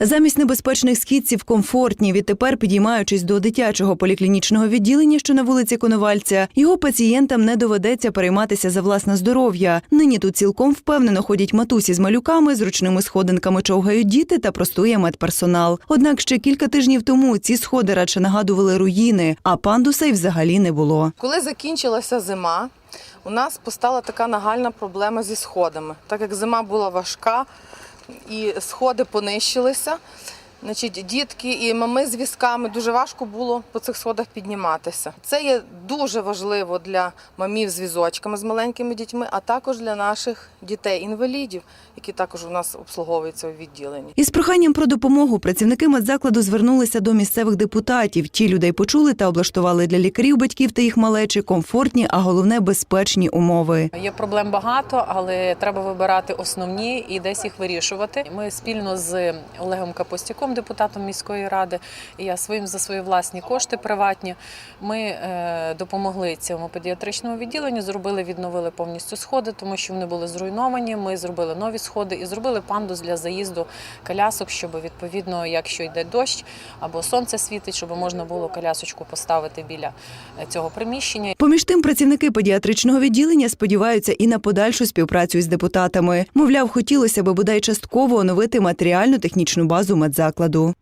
Замість небезпечних східців комфортні, відтепер підіймаючись до дитячого поліклінічного відділення, що на вулиці Коновальця, його пацієнтам не доведеться перейматися за власне здоров'я. Нині тут цілком впевнено ходять матусі з малюками, зручними сходинками човгають діти та простує медперсонал. Однак ще кілька тижнів тому ці сходи радше нагадували руїни, а пандуса й взагалі не було. Коли закінчилася зима, у нас постала така нагальна проблема зі сходами. Так як зима була важка і сходи понищилися, значить, дітки і мами з візками дуже важко було по цих сходах підніматися. Це є дуже важливо для мамів з візочками з маленькими дітьми, а також для наших дітей-інвалідів, які також у нас обслуговуються у відділенні. Із проханням про допомогу працівники медзакладу звернулися до місцевих депутатів. Ті людей почули та облаштували для лікарів, батьків та їх малечі комфортні, а головне безпечні умови. Є проблем багато, але треба вибирати основні і десь їх вирішувати. Ми спільно з Олегом Капустяком, депутатом міської ради, і я своїм за свої власні кошти приватні. Ми е, допомогли цьому педіатричному відділенню, зробили, відновили повністю сходи, тому що вони були зруйновані. Ми зробили нові сходи і зробили пандус для заїзду колясок, щоб відповідно, якщо йде дощ або сонце світить, щоб можна було колясочку поставити біля е, цього приміщення. Поміж тим, працівники педіатричного відділення сподіваються і на подальшу співпрацю із депутатами. Мовляв, хотілося би бодай частково оновити матеріальну технічну базу медзакладу закладу.